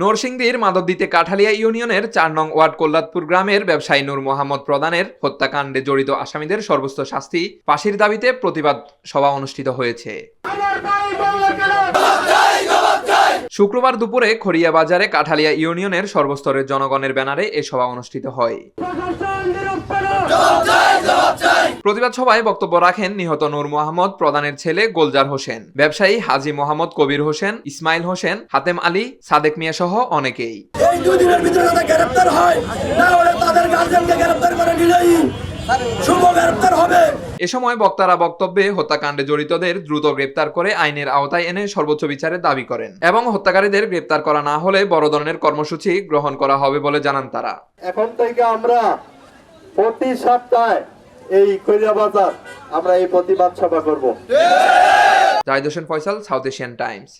নরসিংদীর মাধবদীতে কাঠালিয়া ইউনিয়নের চার নং ওয়ার্ড কল্লাদপুর গ্রামের ব্যবসায়ী নূর মোহাম্মদ প্রধানের হত্যাকাণ্ডে জড়িত আসামিদের সর্বোচ্চ শাস্তি ফাঁসির দাবিতে প্রতিবাদ সভা অনুষ্ঠিত হয়েছে। শুক্রবার দুপুরে খড়িয়া বাজারে কাঠালিয়া ইউনিয়নের সর্বস্তরের জনগণের ব্যানারে এ সভা অনুষ্ঠিত হয়। প্রতিবাদ সভায় বক্তব্য রাখেন নিহত নূর মোহাম্মদ প্রধানের ছেলে গোলজার হোসেন ব্যবসায়ী হাজি মোহাম্মদ কবির হোসেন ইসমাইল হোসেন হাতেম আলী সাদেক মিয়া সহ অনেকেই। এই দুদিনের ভিতরে তাদের গ্রেপ্তার হয় না হলে তাদের গার্জেনকে গ্রেপ্তার করে নিলেই শুভ গ্রেপ্তার হবে। এ সময় বক্তারা বক্তব্যে হত্যাকাণ্ডে জড়িতদের দ্রুত গ্রেপ্তার করে আইনের আওতায় এনে সর্বোচ্চ বিচারের দাবি করেন এবং হত্যাকারীদের গ্রেপ্তার করা না হলে বড় ধরনের কর্মসূচি গ্রহণ করা হবে বলে জানান তারা। এখন থেকে আমরা প্রতি সপ্তাহে এই কৈরা বাজার আমরা এই প্রতিবাদ সভা করব। Zahid Hossain Faisal South Asian Times.